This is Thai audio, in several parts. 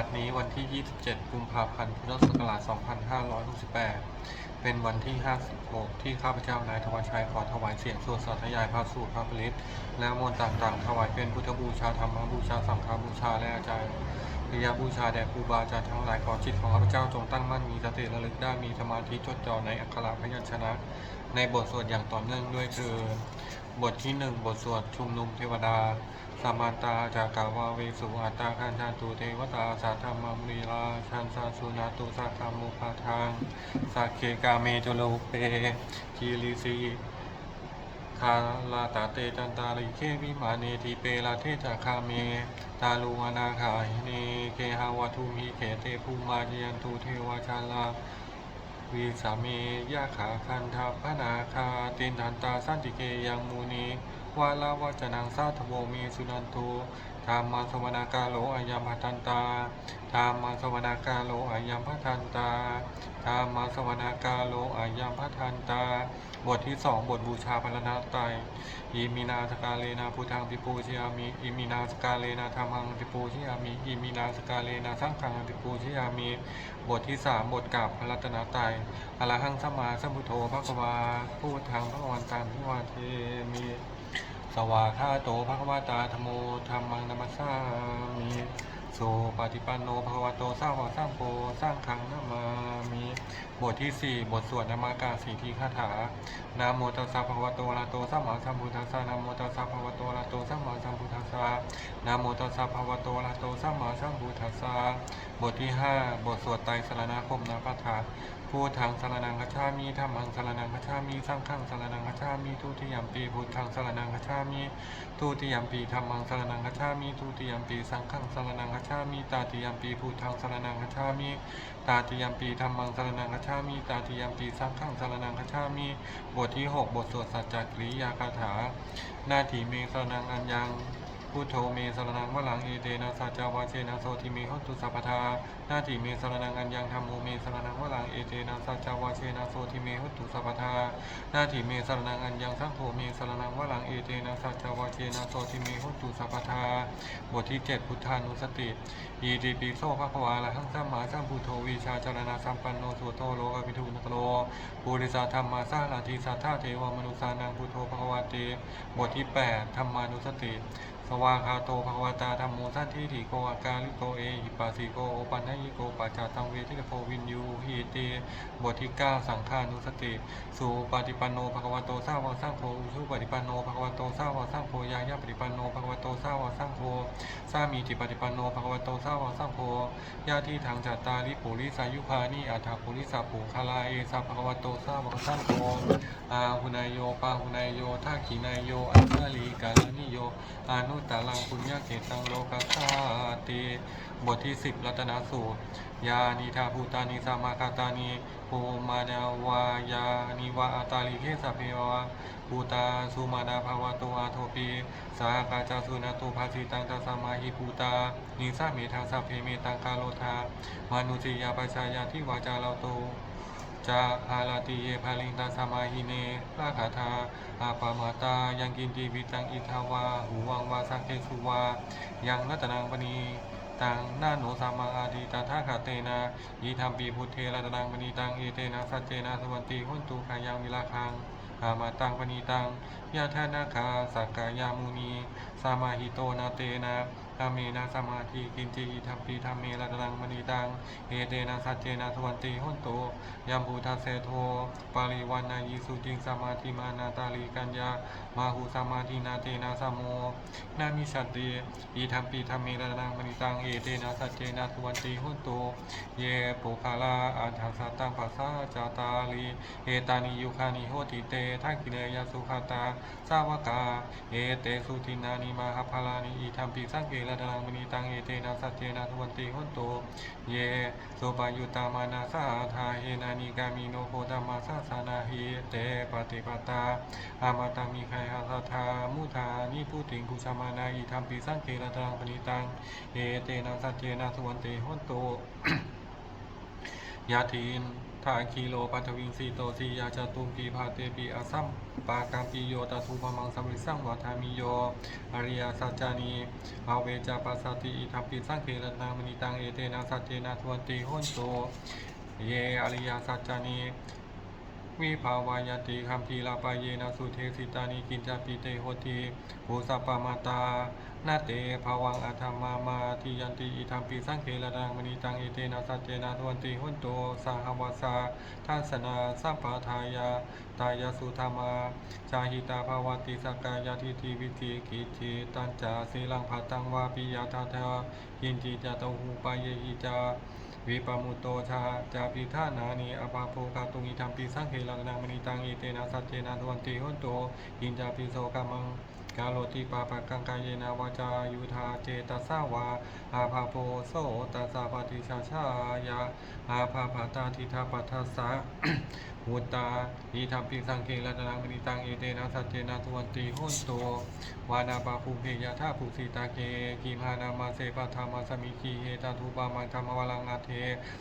ัดนี้วันที่ 27 กุมภาพันธ์ พุทธศักราช 2568 เป็นวันที่ 56 ที่ข้าพเจ้านายธวัชชัยขอถวายเสียงสวดสาธยายพระสูตรพระปริตและมนต์ต่างๆ ถวายเป็นพุทธบูชาธรรมบูชาสังฆบูชาและอาจารย์พยาบูชาแด่ครูบาอาจารย์ทั้งหลายขอจิตของข้าพเจ้าจงตั้งมั่นมีสติระลึกได้มีสมาธิจดจ่อในอักขระพยัญชนะ ในบทสวดอย่างต่อเนื่องด้วยคือ บทที่หนึ่งบทสวดชุมนุมเทวดาสามันตาจากาวาเวสุอัตตาคันธาตุเทวตาสาธรรมมีลาชันสาสุนาตุสาคามุปาทางสักเคกาเมจโลเปคีลิสีคาลาตาเตจันตาลิเควิมาเนทีเปลาเทจาคาเม ตาลูวนาคาหิเนเคหาวาทุมิเขเตภูมาเยนตุเทวชาลา วีสามียาขาคันทาพนาคาตินทันตาสันติเกยังมูนี วาลาวาจนังสาธโวมีสุนันตุธรรมาสวนากาโลอายัมพัทันตาธรรมาสวนาคาโลอายัมพัทันตาธรรมาสวนากาโลอายัมพัทันตา บทที่สองบทบูชาพระนาไตยอิมินาสกาเลนาพุทธังปิปูชิยามิอิมินาสกาเลนาธรรมังปิปูชิยามิอิมินาสกาเลนาสังฆังปิปูชิยามิบทที่สามบทกราบพระรัตนตรัยอรหังสัมมาสัมพุทโธพระกวาพูดทางพระวันตังพิวาเทมี สวาคาโตภควตาธโมธรรมังนัมสสามิโสปฏิปันโนภควโตสร้างวาสร้างโพสร้างขังนามามิบทที่สี่บทสวดนามากาสีทีคาถานะโมตัสสะภะควะโตอะระโตสัมมาสัมพุทธัสสะนะโมตัสสะภะควะโตอะระโตสัมมาสัมพุทธัสสะนะโมตัสสะภะควะโตอะระหะโตสัมมาสัมพุทธัสสะ บทที่ห้าบทสวดไตรสารณคมนาปทาพูดทางสารนังคชามีธรรมังสารนังคชามีสังฆังสารนังคชามีทุติยมปีพุทธังสารนังคชามีทุติยมปีธรรมังสารนังคชามีทุติยมปีสังฆังสารนังคชามีตาติยมปีพุทธังสารนังคชามีตาติยมปีธรรมังสารนังคชามีตาติยมปีสังฆังสารนังคชามีบทที่หกบทสวดสัจจกริยาคาถา นาถีเมสรนังอัญญัง พุทโธเมสรนังวลังเอเตนะสัจจาวาเชนะโสทิเมหตุสัพพทาหน้าที่เมสรนังอัญญังธรรมโมเมสรนังวลังเอเตนะสัจจาวาเชนะโสทิเมหตุสัพพทาหน้าที่เมสรนังอัญญังสังโฆเมสรนังวลังเอเตนะสัจจาวาเชนะโสทิเมหตุสัพพทาบทที่เจ็ดพุทธานุสติอีติปิโสภควาละหังสัมมาสัมพุทโธวิชาจารณะสัมปันโนสุโตโลอภิทูนกโลปุริสาธรรมาสาลาทิสัทธาเทวมนุสานังพุทโธภควาติบทที่แปดธรรมานุสติ สวาคาโตภควตาธรรมโมสันทิฏิโกอาการลิโกเอหิปัสสิโกโอปันญิโกปัจจาตังเวทิโกวินยูหิติบทที่9สังฆานุสติสุปฏิปันโนภควโตสาวสร้างโพอุชุปฏิปันโนภควโตสาวสร้างโพยายาปฏิปันโนภควโตสาวสร้างโพสามีจิปฏิปันโนภควโตสาวสร้างโพญาติทางจัตตาริปุริสายุพานิอัฏฐปุริสาปุคาลาเอสาภควโตสาวสร้างโพอาหุนายโยปาหุนายโยทักขินายโยอัสสลีกาลนิโยอนุตตรังปุญญเกตังโลกาสาติบทที่สิบรัตนสูตร ยานิทาภูตานิสามาคาตานิโภมานาวายานิวาอาตาลิเคสเพวะภูตาสุมานาภาวะโตอาโทปีสากาจาสุนาตุภาสิตังตัสสมาหิภูตา นิสาเมทังสัพเพเมตังกาโลทามานุจิยาปัชายาทิวาจาเราโต จาอาลาติเยภาลิงตาสมาหิเนลาคาทาอาปามาตา ยังกินจีวิตังอิทาวา หูวังวาสังเกสุวา ยังนัตนังปณีตังหน้าโนสามาอาดิตาทาคาเตนะยีธรรมปีพุทเทรัตนังปณีตังเอเตนะสัจเจนะสวันติหุนตุขายังวิลาคังอามาตังปณีตังยาธานาคาสักกายามุนีสามาหิโตนาเตนะ ธรรมเมนะสมาธิกินจีทัมปีธรรมเมรัตนังมณีตังเอเตนะสัจเจนะสวันติหุนตุยัมภูทัสเสโทปาริวันนายิสุจิงสมาธิมานาตาลีกัญญามาหุสมาธินาเตนะสโมนามิสัตติอีธรรมปีธรรมเมรนังมณิตังเอเตนะสัจเจนะสุวันติหุนตุเยปุคาลาอัฏฐสัตตังปัสสะจาตาลีเอตานิยุคานิโหติเตทักขิเนยสุขตาสาวกาเอเตสุทินานิมาหพาลานิอีธรรมปีสังเกรนังมณิตังเอเตนะสัจเจนะสุวันติหุนตุเยโสปายุตามานาสาทาเฮนานิกามิโนโพธามาสาสานาหิเตปฏิปตาอามาตังมีใครหาสทามุทานิผู้ติงผู้ชามานาอีธรรมปีสังเกรตังปณิตังเอเตนะสัจเจนะสุวันติหุนตุยาทิน ทาคีโลปัทวิงสีโตทียาจตุมปีพาเตปีอาซัมปากามปีโยตาทูพมังสัมริสังวัฏามิโยอริยสัจจานีอาเวจาปัสสติอิทัปปิสังเครนามณิตังเอเตนะสัจเจนะทวนติหุนโตเยอริยสัจจานี วิภาวายติคัมภีลาปายเยนะสุเทสิตานิกินจาปิเตโหติภูสัปปมาตานาเตภวังอัธรรมามาทิยันติอิทัมปิสังเคลดังมณีตังเอเตนะสัจเจนะทวนติหุนโตสหวาสาทัสนาสัมปทายาตายาสุธรรมาจาหิตาภาวติสกกายาทิทิวิธีกิจิตัญจาสีลังภัตตังวาปิยาทาเทยินจิจตหูปายยิจา วิปมุตโตชาจาปิธานานีอภาโภกาตุงิธรรมปีสังเขลังนามณีตังอิเตนะสัจเจนะทวันติหุนโตอินจาปิโสกามมังกาโลติปาปะกังกายเยนาวาจายุธาเจตสาวาอาภาโพโสตัสสะปฏิชาชายาอาภาภาตาทิทาปัทสะ หุตตาอิธรรมปิสังเขลังนามณีตังเอเตนะสัจเจนะทวันติหุนโตวานาปาภูเพยะธาภูสิตาเกกิมานามาเสปธรรมสมิคีเฮตาทูปามังธรรมวลังอาเท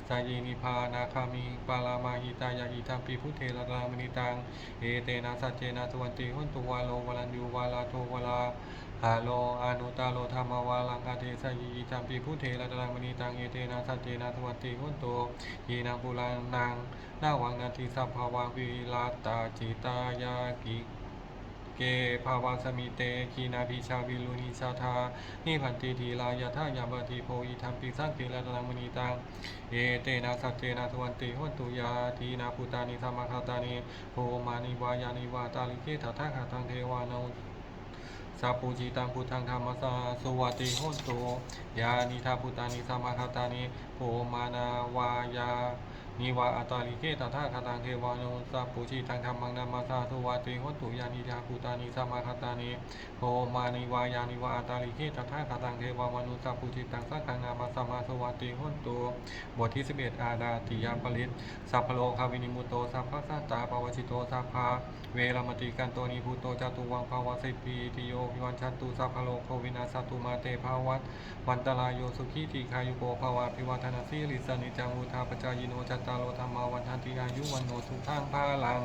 สายนิพานาคามิปาลามาหิตายาอิทัมปีพุทเทระรามณิตังเอเตนะสัจเจนะสวันติหุนตุวาโลวลันยูวาลาโทวลา ฮาโลอานุตาโลธรรมวาลังคาเทสยิอิทัมปีพุทเทระรามณิตังเอเตนะสัจเจนะสวันติหุนตุยีนางปุรานังนาวังนาทิสัพพาวาวิลาตาจิตายากิเกภาวาสมิเตคีนาพิชาวิลุนิชาทานิพันติทีลายาทายาบติโพอิทัมปิสังเกลตังมณีตัง เอเตนะสัจเจนะทวันติหุนตุยาทีนาพุตานิสัมมาคาตานิโพมานิวายานิวาตาลิเกทัทธาตังเทวานุ สัพพุจิตังพุทธังธรรมสาสวัติหุนตุยานิทาพุตานิสัมมาคตานิโภมานาวายา นิวาอัตาลิเกตถาคตังเทวานุสัพพุชิตังธรรมังนามาสาสุวัติหุตุยานิทาพุตานิสัมมาคาตานิโพมานิวายานิวาอัตาลิเกตถาคตังเทวามนุสัพพุชิตังสังฆังนามาสมาสวัติหุตุบทที่11อาดาติยามปริตสัพพโลคาวินิมุโตสัพพะสัตตาปวชิโตสัพพะเวรมติกันโตนิพุโตจตุวังภาวสิปีติโยวิวันชันตุสัพพโลโควินาสตุมาเตภาวัตวันตรายโยสุขีทีคายุโกภาวะพิวัฒนาสีลิสานิจังวุธาปจายโนจัตตารโลธรรมาวันทันติอายุวันโนทุกข้างพาลัง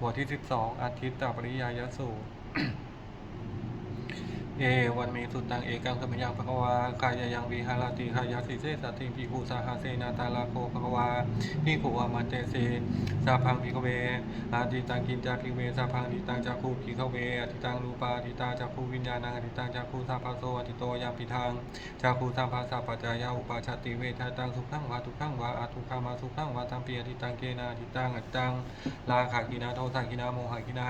บทที่ 12 อาทิตตปริยายสูตร เอวันเมสุตังเอกังสมยังภควาคายยังวิหารติขายาสิเสสติงพิภูสาหาเสนาตาลาโคภควาพิภูวามันเตเสสาพังพิกเวอาทิตังกินจากิเวสาพังทิตังจากคูพิกเวอทิตังรูปาอทิตาจากคูวิญญาณังอทิตังจากคูสาภาโซอทิโตยามปิทังจากคูสาภาสาปัจจายาอุปาชาติเวทาตังสุขังวาทุขังวาอาทุขามาสุขังวาตัมเปีอทิตังเกนาอทิตังอทิตังลาขากินาโทสังกินาโมหกินา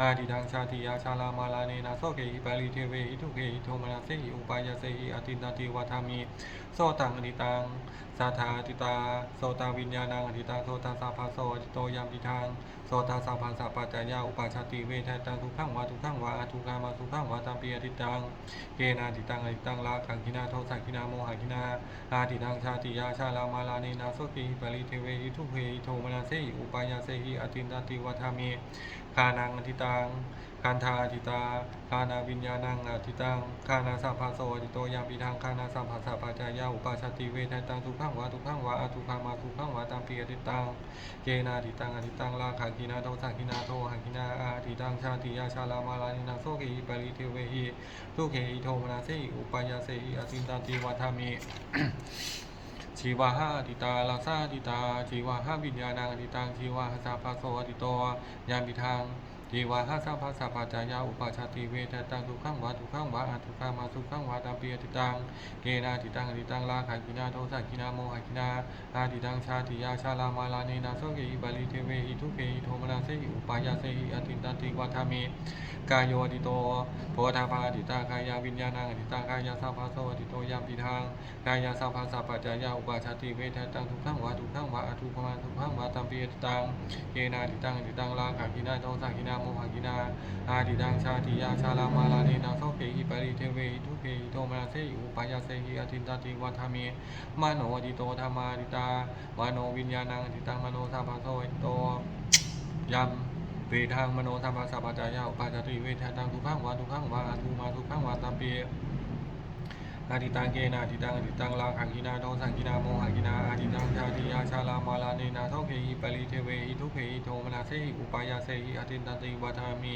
อาทิตังชาติยาชาลามาลาเนนะโสเกหิปาลิเทเวอิทุเกอิโทมนาเสหิอุปายาเสหิอตินาติวาทามิโสตังอนิตังสาธาติตาโสตาวิญญาณังอธิตังโสตาสาภาโสอธิโตยามติทาง โสตาสาภาสาปัจจายาอุปาชาติเวทตังทุกขังวาทุกขังวาอาทุกขามาทุกขังวาตัมปีอธิตังเกนาติตังอธิตังลาขังกินาโทสังกินาโมหกินาอาทิตังชาติยาชาลามาลาเนนาโสกิปาลิเทเวหิทุเกหิโทมนาเสหิอุปายาเสหิอตินตติวัฏามิคานังอธิตังคันธาอธิตาคานาวิญญาณังอธิตังคานาสัพพาโสอธิโตยามปีทังคานาสัพพาสัพปะจายาอุปาชาติเวทตังทุกขังวะทุกขังวะอทุกขามาทุกขังวะตามปีอธิตังเกนาอธิตังอธิตังลาขังทินาโตสังกินาโทหังกินาอาทิตังชาติยาชาลามาลานินาโสเกอิปริเทเวหิทุเกอิโทมนาเซอิอุปายาเซอิอสินตาติวัฏามิชีวาหาติตาลาซาติตาชีวาหาวิญญาณังติตังชีวาหาสาภาโสติโตยามปิทัง ชีวาหาสัพพะสัพพะจายาอุปาชาติเวทตังทุกขังวะทุกขังวะอทุกขามาทุกขังวะตามปีอติตังเกนาติตังอติตังลาขันกินาโทสักกินาโมหกินาอาติตังชาติยาชาลามาลาเนนาโสเกหิบาลิเทเวหิทุเกหิโทมนาเสหิอุปายาเสหิอตินตันติวัฏามิกายโยอติโตโพธาภาติตากายาวิญญาณังอติตากายาสัพพะโสอติโตยามปิทังกายาสัพพะสัพพะจายาอุปาชาติเวทตังทุกขังวะทุกขังวะอทุกขมาทุกขังวะตัมปีอติตังเกนาติตังอติตังลาขังกินาโทสักินาโมหกินาอาติตังชาติยาชาลามาลาเนนาโซเกอิปริเทเวทุเกหิโทมนาเสหิอุปายาเซหิอตินตติวัฏามีมโนอติโตธรรมาติตามโนวิญญาณังอติตังมโนสัพพะโสอิโตยัมเวทางมโนธรรมะสัพพะจายาอุปาจาติเวทตังทุกขังวาทุกขังวาอาทุมาทุกขังวาตามปี อาทิตังเกนาทิตังอทิตังลาขังกินาโทสังกินาโมหังกินาอาทิตังชาติยาชาลามาลาเนนาโทเคหิปริเทเวหิทุเคหิโทมนาเสหิอุปายาเสหิอาทินตันติวัฏามิ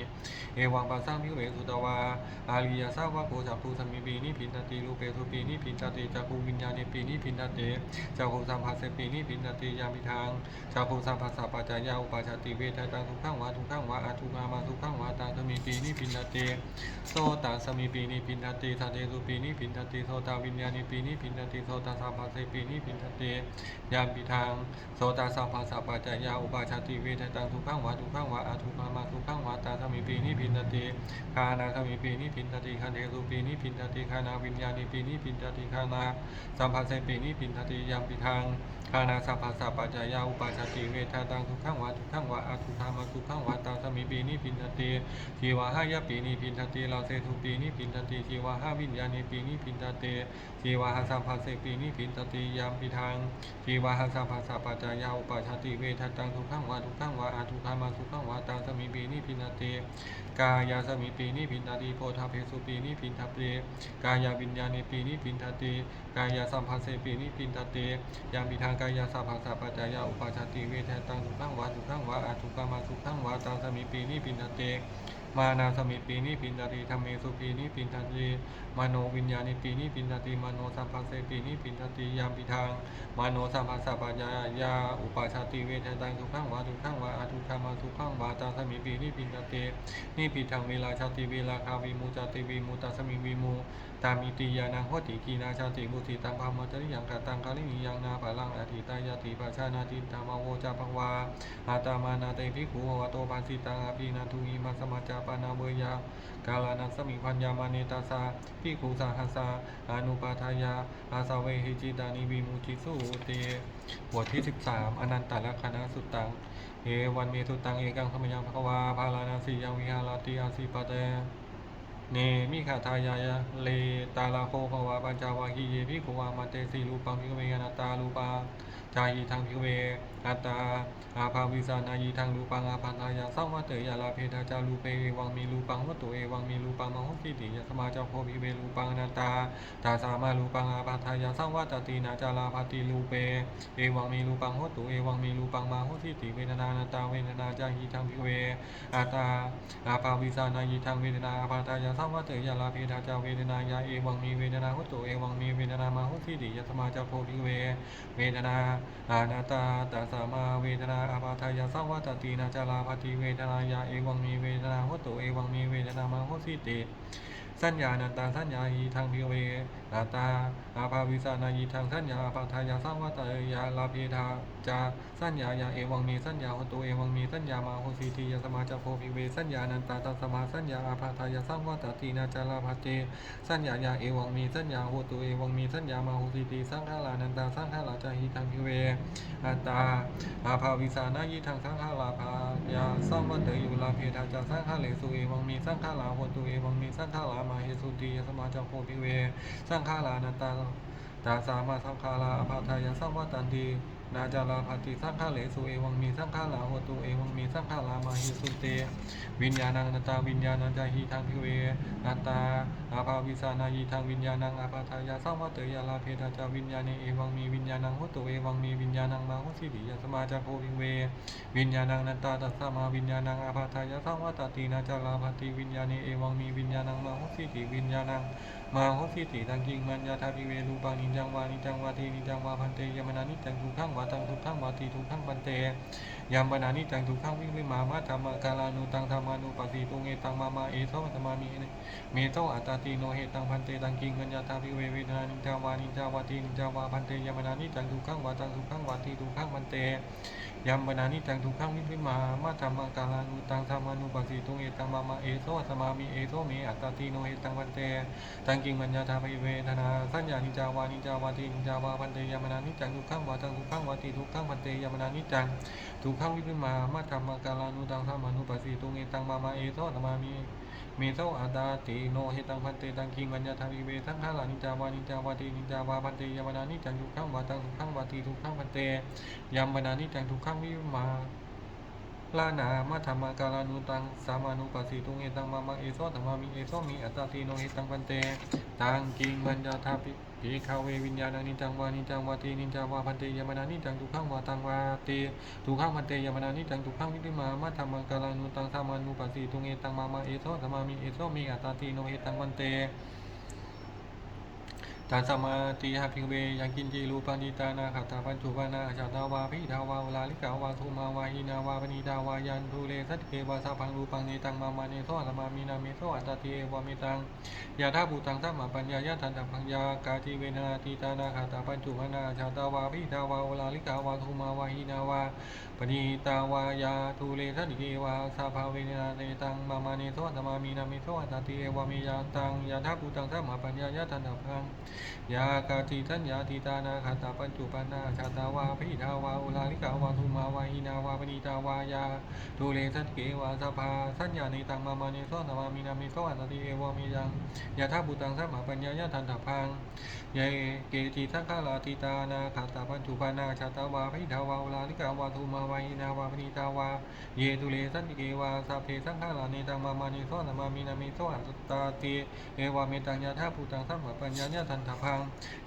เอวังปัสสังพิเวสุตวาอาริยาสาวะโกจักภูสมิปีนิพินตติรูเปสุปีนิพินตติจักภูวิญญาณิปีนิพินตติจักภูสัมภัสสปีนิพินตติยามิทางจักภูสัมภัสสะปัจจายาอุปาชติเวทตังทุกขังวะทุกขังวะอาทุกามาทุกขังวะตังสมิปีนิพินตติโสตสมิปีนิพินทติสัตเตสุปีนิพินทติโสตวิญญาณิปีนิพินติโสตสัพพะเสปีนิพินทติยามปิทางโสตสัพพะสัปัจจยาอุปาชาติเวทตังทุกขังวะทุกขังวะอาทุกขามาทุกขังวะตาสมิปีนิพินทติคานาสมิปีนิพินติคันเทสุปีนิพินติคานาวิญญาณิปีนิพินติคานาสัมภะเสปีนิพินติยามปิทางคานาสัพพสัพปัจจยาอุปาชาติเวทตังทุกขังวะทุกขังวะอาทุกขามาทุกขังวะตาสมิปีนิพินทติทีวาหายปีนิพินทติลาเซทุปีนิพินทติทีวาหาวิญญาณิปีนิพินทติทีวาหาสัมภาเสปีนิพินสติยามปิทางทีวาหาสัมภาสัพปัจจายาอุปาชาติเวทัตังทุกขังวาทุกขังวาอาทุกขามาทุกขังวาตังสมิปีนิพินเติกายาสมิปีนิพินทติโพธาเพสุปีนิพินทติกายาวิญญาณิปีนิพินทติกายาสัมภาเสปีนิพินทติยามปิทางกายาสัพพะสัพปัจจายาอุปาชาติเวทตังทุกขังวาทุกขังวาอาทุกขามาทุกขังวาตังสมิปีนิพินทติมานาสมิปีนิพินทติธรรมเมสุปีนิพินทติมโนวิญญาณิปีนิพินทติมโนสัมภัสเสปีนิพินทติยามปิทางมโนสัมภัสสะปัญญายาอุปาชาติเวทตังทุกขังวาทุกขังวาอาทุกขามาทุกขังวาตาสมิปีนิพินทตินิพิทังเวลาชาติเวลาคาวิมูจติวิมูตาสมิวิมูตามิติยานังโหติกีนาชาติบุติตังพามจริยังกตังคาลิมิยังนาภาลังอธิตายาติปัชานาติธรรมโวจาภวาอาตามานาเตภิกขุวะโตปาสิตังอภินาทุหิมัสมัจจาปานาเบยากาลานัสสมิพัญญามาเนตาสาภิกขุสาหัสาอนุปาทายาอาสาเวหิจิตานิวิมุจิสุเตบทที่ 13 อนันตละคณะสุตัง เอวันเมทุตังเอกังขมยังภควาภาลานาสียังวิหารติอาสีปะเตเนมิขาทายายะเลตาลาโคภวะปัญจาวาคีเยภิกขุวามาเตสีรูปังพิกเวอนัตตารูปา จายีทางพิเวอัตตาอาภาวิสานายีทางรูปังอาภันทายาสังวัตเตยาลาเพทาจารูเปวังมีรูปังวัตตุเอวังมีรูปังมหุสิติยสมาจาโคภิเวรูปังนัตตาตาสามารูปังอาภันทายาสังวัตตินาจาลาภติรูเปเอวังมีรูปังวัตตุเอวังมีรูปังมาหุสิติเวทนานาตาเวทนาจายีทางพิเวอัตตาอาภาวิสานายิทังเวทนาอาภาตายาสังวัตเตยาลาเพทาจาเวทนายาเอวังมีเวทนาหุตโตเอวังมีเวทนามาหุสิติยัสมาจาโพธิเวเวทนาอานาตาตาสามาเวทนาอาภาทายาสวัตตีนาจาลาภติเวทนายาเอวังมีเวทนาหุตโตเอวังมีเวทนามาหุสิเตสัญญานันตาสัญญายีทางพิเวนาตาอาภาวิสานายีทางสัญญาอาภทายาสังวัตยาลาเพทาจาสัญญายาเอวังมีสัญญาหตโตเอวังมีสัญญามาหุสิติยัสมาจาโพธิเวสัญญานันตาตาสมาสัญญาอาภาทายาสังวัตตีนาจาลาภเตสัญญายาเอวังมีสัญญาหตุเอวังมีสัญญามาหุสิติสังฆารานันตาสังฆาราจาหิทังพิเวอัตาอาภาวิสานายิทังสังฆาราภายาสัมวัตเตยุลาเพทาจาสังฆาเลสุเอวังมีสังฆาราหตุเอวังมีสังฆารามาเฮสุติยสมาจังโพติเว สังฆาลานันตาตาสามาสังฆาลาอภาทายาสังวัตตันตี นาจาราภติสังฆาเลสุเอวังมีสังฆาราโหตุเอวังมีสังฆารามาเหสุเต วิญญาณังนันตาวิญญาณังจาหิทังพิเวอัตาอาภาวิสานายีทางวิญญาณังอาภาทายาสัมวัตเตยาลาเพทาจาวิญญาณเอวังมีวิญญาณังหุตโตเอวังมีวิญญาณังมาหุสิติยสมาจาโควิเว วิญญาณังนันตาตัสสมาวิญญาณังอาภาทายาสัมวัตตินาจาลาภติวิญญาณเอวังมีวิญญาณังมาหุสิติวิญญาณัง มาหสิติตังกิงมัญญาทาพิเวรูปังนิจังวานิจังวาทีนิจังวาพันเตยมนานิจังทุกขังวาตังทุกขังวาทีทุกขังปันเตยามปนานิจังทุกขังวิวิมามาธรรมกาลานุตังธรรมานุปัสสิตุเงตังมามาเอโทธรรมามิเมโตอัตตาติโนเหตังพันเตตังกิงกัญญาตาภิเวเวทนานิจาวานิจาวาทีนิจาวาพันเตยามนานิจังทุกขังวาตังทุกขังวาทีทุกขังพันเต ยามปนานิจังทุกขังวิวิมามาธรรมกาลานุตังธรรมานุปัสสิตุงเงตังมามาเอโทธรรมามิเอโทเมอัตติโนเหตังพันเตตังกิงกัญญาตาภิเวทนาสัญญานิจาวานิจาวาทีนิจาวาพันเตยามนานิจังทุกขังวาตังทุกขังวาทีทุกขังพันเตยามนานิจังทุกขังวิปิมามาธรรมกาลานุตังธรรมานุปัสสิตุงเงตังมามาเอโทธรรมามิ เมโซอาตาติโนเฮตังพันเตตังคิงวัญญาทาริเวทังฆาลานิจาวานิจาวาตินิจาวาพันเตยามนานิจังทุกขังวาตังทุกขังวาติทุกขังพันเตยามนานิจังทุกขังวิมาลานามาธรรมการานุตังสามานุปัสสิตุงเอตังมามังเอโซธรรมามิเอโซมีอัตตาตีโนเอตังพันเต ตังกิงบัญญาทาปิ ปีคาเววิญญาณนิจังวานิจังวาตีนิจังวาพันเตยมนานิจังทุกขังวาตังวาตีทุกขังพันเตยมนานิจังทุกขังวิริมามาธรรมกาลานุตังสามานุปัสสีตุงเอตังมามาเอโซธรรมามีเอโซมีอัตตาตีโนเอตังวันเต ตาสมาติหะพิงเวยังกินจีรูปันิตานาขัตตาปัญจุปานาชาตาวาพิทาวาวลาลิกาวาทุมาวาหินาวาปณิตาวายันทุเลสัตเกวาสาพังรูปังเนตังมามาเนโสธรรมามีนาเมโสอัตตาเทวามิตังยาธาภูตังสัมมาปัญญายะทันตพังยากาจิเวนาติตานาขัตตาปัญจุปานาชาตาวาพิทาวาวลาลิกาวาทุมาวาหินาวาปณิตาวายาทุเลสัตเกวาสาภาเวนาเนตังมามาเนโสธรรมามีนาเมโสอัตตาเทวามิยาตังยาธาภูตังสัมมาปัญญายะทันตพังยากาติทัญญาติตานาคาตาปัญจุปนาชาตาวาพิทาวาอุลาลิกาวาทุมาวาหินาวาปณิตาวายาทุเลสัตเกวาสภาสัญญานิตังมามานิโสนามามินามิโสอัตติเอวามิยังยะธาบุตังสัมมาปัญญายะทันตพังยะเกจิสังฆาลาติตานาคาตาปัญจุปนาชาตาวาพิทาวาอุลาลิกาวาทุมาวาหินาวาปณิตาวาเยทุเลสัตเกวาสัพเพสังฆาลานิตังมามานิโสนามามินามิโสอัตตาติเอวามิตังยะธาบุตังสัมมาปัญญายะทันตพัง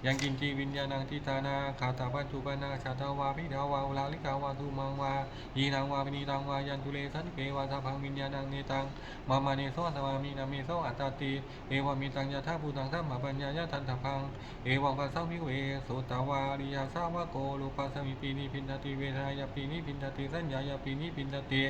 ยังกินจีวิญญาณังทิตานาขาตาปัจจุปนาชาตาวาพิดาวาอุลาลิกาวาทุมังวายีนังวาปินีตังวายันตุเลสันเกวาสาพังวิญญาณังเนตังมามาเนโสสมามีนาเมโสอัตตาติเอวามิตังยะธาภูตังสัมมาปัญญายะทันตพัง เอวังปัสสมิเวโสตาวาริยาสาวะโกโลปัสสมิปีนิพินทติเวทายาปีนิพินทติสัญญายาปีนิพินทติ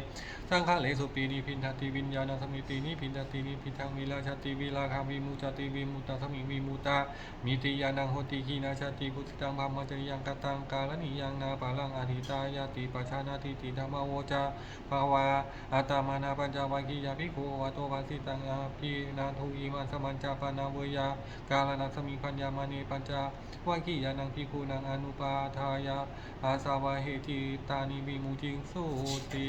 สังฆาเลสุปีนิพินทติวิญญาณสมิปีนิพินทตินิพิทังวิลาชติวิลาคาวิมุจติวิมุตตสมิวิมุตตามิติยานังโหติขีนาชาติพุทธิตังพรมจริยังกตังกาลนิยังนาปาลังอธิตายาติปัชานาติติธรรมโวจาภาวาอัตตมานาปัญจวัคคียาภิกขุวัตโตภาสิตังอาภินาทุอิมันสมันจาปนาเวยากาลนัสมิปัญญามานีปัญจวัคคียานังภิกขุนังอนุปาทายาอาสาวะเหติตานิวิมุจิงสุติ